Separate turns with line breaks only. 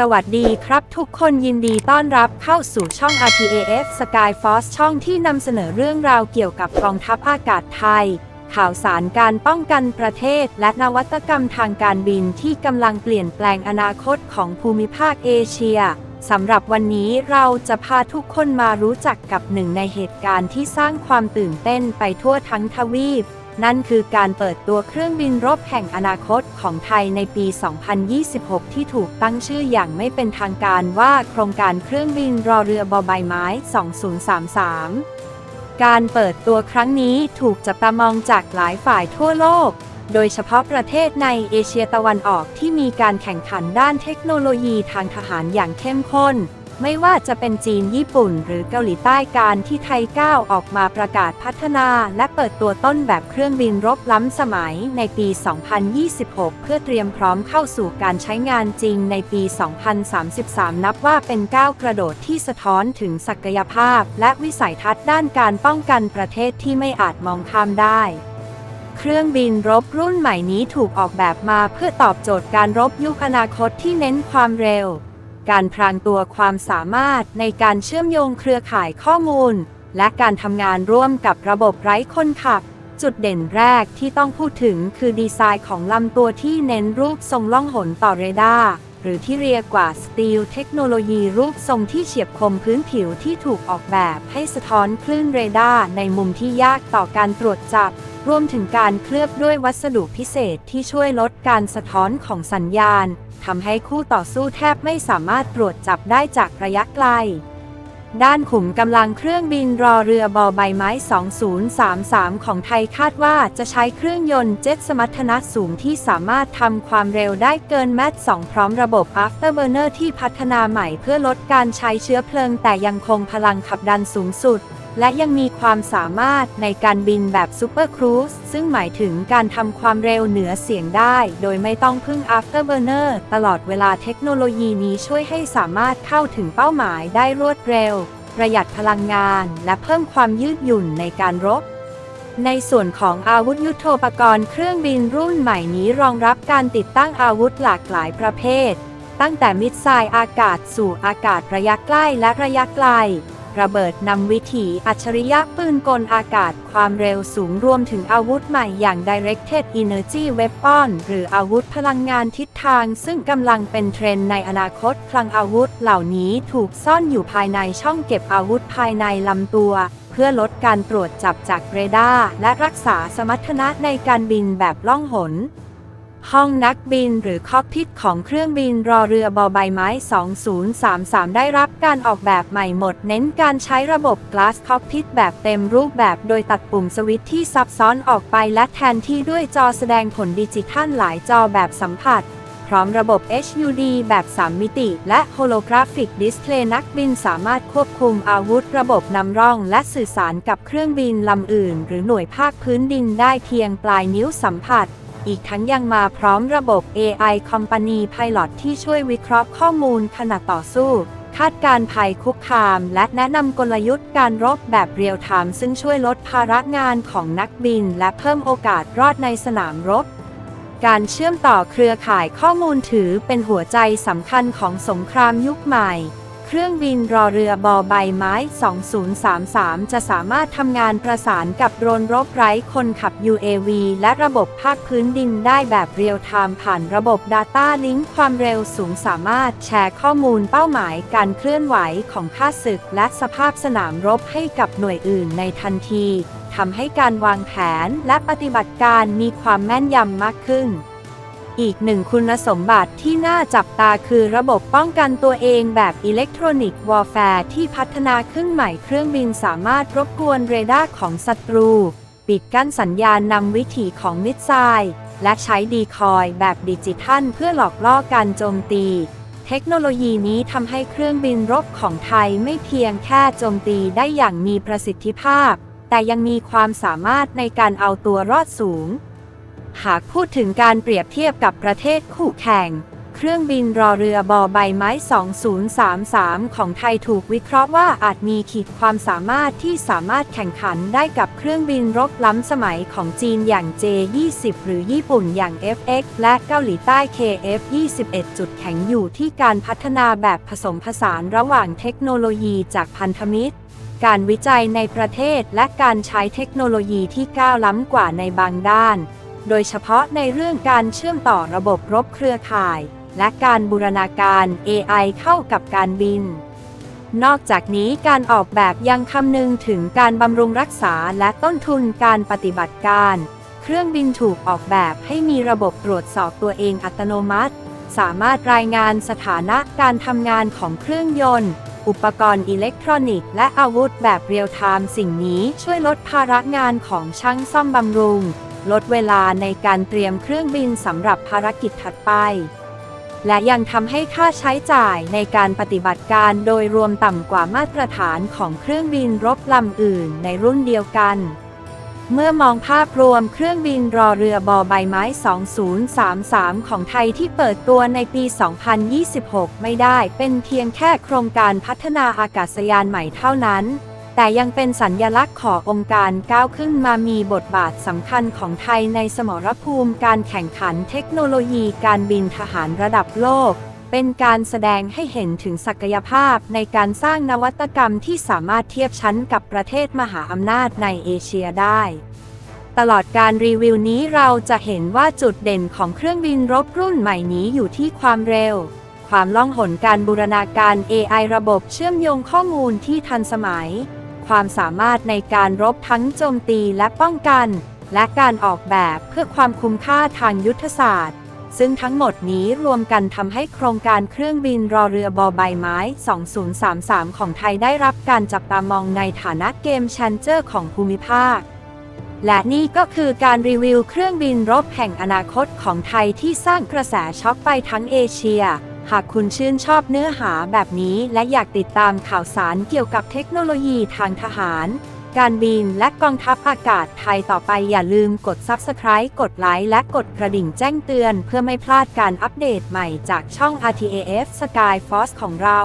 สวัสดีครับทุกคนยินดีต้อนรับเข้าสู่ช่อง RTAF Skyforce ช่องที่นำเสนอเรื่องราวเกี่ยวกับกองทัพอากาศไทย ข่าวสารการป้องกันประเทศ และนวัตกรรมทางการบินที่กำลังเปลี่ยนแปลงอนาคตของภูมิภาคเอเชียสำหรับวันนี้เราจะพาทุกคนมารู้จักกับหนึ่งในเหตุการณ์ที่สร้างความตื่นเต้นไปทั่วทั้งทวีป นั่นคือการเปิดตัวเครื่องบินรบแห่งอนาคตของไทยในปี 2026 ที่ถูกตั้งชื่ออย่างไม่เป็นทางการว่าโครงการเครื่องบินรอเรือบอใบไม้ 2033 การเปิดตัวครั้งนี้ถูกจับตามองจากหลายฝ่ายทั่วโลก โดยเฉพาะประเทศในเอเชียตะวันออกที่มีการแข่งขันด้านเทคโนโลยีทางทหารอย่างเข้มข้น ไม่ว่าจะเป็นจีนญี่ปุ่นหรือเกาหลีใต้การที่ไทยก้าวออกมาประกาศพัฒนาและเปิดตัวต้นแบบเครื่องบินรบล้ำสมัยในปี 2026 เพื่อเตรียมพร้อมเข้าสู่การใช้งานจริงในปี 2033 นับว่าเป็นก้าวกระโดดที่สะท้อนถึงศักยภาพ และวิสัยทัศน์ด้านการป้องกันประเทศที่ไม่อาจมองข้ามได้เครื่องบินรบรุ่นใหม่นี้ถูกออกแบบมาเพื่อตอบโจทย์การรบยุคอนาคตที่เน้นความเร็ว การพรางตัวความสามารถในการเชื่อมโยงเครือข่ายข้อมูล และการทำงานร่วมกับระบบไร้คนขับ จุดเด่นแรกที่ต้องพูดถึงคือดีไซน์ของลำตัวที่เน้นรูปทรงล่องหนต่อเรดาร์หรือที่เรียกว่าสตีลเทคโนโลยีรูปทรงที่เฉียบคมพื้นผิวที่ถูกออกแบบให้สะท้อนคลื่นเรดาร์ในมุมที่ยากต่อการตรวจจับ รวมถึงการเคลือบด้วยวัสดุพิเศษที่ช่วยลดการสะท้อนของสัญญาณทำให้คู่ต่อสู้แทบไม่สามารถตรวจจับได้จากระยะไกล ด้านขุมกำลังเครื่องบินรอเรือบอใบไม้ 2033 ของไทยคาดว่าจะใช้เครื่องยนต์เจ็ตสมรรถนะสูงที่สามารถทำความเร็วได้เกินแมต2พร้อมระบบ Afterburner ที่พัฒนาใหม่เพื่อลดการใช้เชื้อเพลิงแต่ยังคงพลังขับดันสูงสุด และยังมีความสามารถในการบินแบบซูเปอร์ครูซซึ่งหมายถึงการทำความเร็วเหนือเสียงได้ โดยไม่ต้องพึ่ง Afterburner ตลอดเวลาเทคโนโลยีนี้ช่วยให้สามารถเข้าถึงเป้าหมายได้รวดเร็ว ประหยัดพลังงาน และเพิ่มความยืดหยุ่นในการรบในส่วนของอาวุธยุโทโธปกรณ์เครื่องบินรุ่นใหม่นี้รองรับการติดตั้งอาวุธหลากหลายประเภท ตั้งแต่มิสไซล์อากาศสู่อากาศระยะใกล้และระยะไกล ระเบิดนำวิถีอัจฉริยะปืนกลอากาศ ความเร็วสูงรวมถึงอาวุธใหม่อย่าง Directed Energy Weapon หรืออาวุธพลังงานทิศทาง ซึ่งกำลังเป็นเทรนในอนาคตคลังอาวุธเหล่านี้ถูกซ่อนอยู่ภายในช่องเก็บอาวุธภายในลำตัว เพื่อลดการตรวจจับจากเรดาร์และรักษาสมรรถนะในการบินแบบล่องหน ห้องนักบินหรือคอกพิทของเครื่องบินรอเรือบอใบไม้ 2033 ได้รับการออกแบบใหม่หมด เน้นการใช้ระบบ Glass Cockpit แบบเต็มรูปแบบโดยตัดปุ่มสวิตช์ที่ซับซ้อนออกไปและแทนที่ด้วยจอแสดงผลดิจิทัลหลายจอแบบสัมผัส พร้อมระบบ HUD แบบ 3 มิติ และ Holographic Display นักบินสามารถควบคุมอาวุธระบบนำร่องและสื่อสารกับเครื่องบินลำอื่น หรือหน่วยภาคพื้นดินได้เพียงปลายนิ้วสัมผัส อีกทั้งยังมาพร้อมระบบ AI Company Pilot ที่ช่วยวิเคราะห์ข้อมูลขณะต่อสู้ คาดการณ์ภัยคุกคาม และแนะนำกลยุทธ์การรบแบบเรียลไทม์ซึ่งช่วยลดภาระงานของนักบิน และเพิ่มโอกาสรอดในสนามรบการเชื่อมต่อเครือข่ายข้อมูลถือเป็นหัวใจสำคัญของสงครามยุคใหม่ เครื่องบินรอเรือบอใบไม้ 2033 จะสามารถทำงานประสานกับโดรนรบไร้คนขับ UAV และระบบภาคพื้นดินได้แบบเรียลไทม์ผ่านระบบ Data Link ความเร็วสูงสามารถแชร์ข้อมูลเป้าหมายการเคลื่อนไหวของข้าศึก และสภาพสนามรบให้กับหน่วยอื่นในทันทีทำให้การวางแผนและปฏิบัติการมีความแม่นยำมากขึ้น อีกหนึ่งคุณสมบัติที่น่าจับตาคือระบบป้องกันตัวเองแบบอิเล็กทรอนิกส์วอร์แฟร์ที่พัฒนาขึ้นใหม่เครื่องบินสามารถรบกวนเรดาร์ของศัตรู ปิดกั้นสัญญาณนำวิถีของมิสไซล์และใช้ดีคอยแบบดิจิทัลเพื่อหลอกล่อการโจมตี เทคโนโลยีนี้ทำให้เครื่องบินรบของไทยไม่เพียงแค่โจมตีได้อย่างมีประสิทธิภาพ แต่ยังมีความสามารถในการเอาตัวรอดสูง หากพูดถึงการเปรียบเทียบกับประเทศคู่แข่ง เครื่องบินรอเรือบอใบไม้ 2033 ของไทยถูกวิเคราะห์ว่าอาจมีขีดความสามารถที่สามารถแข่งขันได้กับเครื่องบินรบล้ำสมัยของจีนอย่าง J-20 หรือญี่ปุ่นอย่าง FX และเกาหลีใต้ KF-21 จุดแข็งอยู่ที่การพัฒนาแบบผสมผสานระหว่างเทคโนโลยีจากพันธมิตรการวิจัยในประเทศและการใช้เทคโนโลยีที่ก้าวล้ำกว่าในบางด้าน โดยเฉพาะในเรื่องการเชื่อมต่อระบบรบเครือข่าย และการบูรณาการ AI เข้ากับการบิน นอกจากนี้การออกแบบยังคำนึงถึงการบำรุงรักษาและต้นทุนการปฏิบัติการ เครื่องบินถูกออกแบบให้มีระบบตรวจสอบตัวเองอัตโนมัติ สามารถรายงานสถานะการทำงานของเครื่องยนต์อุปกรณ์อิเล็กทรอนิกส์และอาวุธแบบเรียลไทม์สิ่งนี้ช่วยลดภาระงานของช่างซ่อมบำรุง ลดเวลาในการเตรียมเครื่องบินสำหรับภารกิจถัดไป และยังทำให้ค่าใช้จ่ายในการปฏิบัติการโดยรวมต่ำกว่ามาตรฐานของเครื่องบินรบลำอื่นในรุ่นเดียวกัน เมื่อมองภาพรวมเครื่องบินรอเรือบอใบไม้ 2033 ของไทยที่เปิดตัวในปี 2026 ไม่ได้เป็นเพียงแค่โครงการพัฒนาอากาศยานใหม่เท่านั้น แต่ยังเป็นสัญญลักษณ์ขององค์การก้าวขึ้นมามีบทบาทสำคัญของไทยในสมรภูมิการแข่งขันเทคโนโลยีการบินทหารระดับโลก เป็นการแสดงให้เห็นถึงศักยภาพในการสร้างนวัตกรรมที่สามารถเทียบชั้นกับประเทศมหาอำนาจในเอเชียได้ตลอดการรีวิวนี้เราจะเห็นว่าจุดเด่นของเครื่องบินรบรุ่นใหม่นี้อยู่ที่ความเร็ว ความล่องหนการบูรณาการ AI ระบบเชื่อมโยงข้อมูลที่ทันสมัย ความสามารถในการรบทั้งโจมตีและป้องกัน และการออกแบบเพื่อความคุ้มค่าทางยุทธศาสตร์ ซึ่งทั้งหมดนี้รวมกันทำให้โครงการเครื่องบินรอเรือบอใบไม้ 2033 ของไทยได้รับการจับตามองในฐานะเกมแชนเจอร์ของภูมิภาคและนี่ก็คือการรีวิวเครื่องบินรบแห่งอนาคตของไทยที่สร้างกระแสช็อกไปทั้งเอเชีย หากคุณชื่นชอบเนื้อหาแบบนี้และอยากติดตามข่าวสารเกี่ยวกับเทคโนโลยีทางทหาร การบินและกองทัพอากาศไทยต่อไปอย่าลืมกด Subscribe กดไลค์และกดกระดิ่งแจ้งเตือน เพื่อไม่พลาดการอัปเดตใหม่จากช่อง RTAF Sky Force ของเรา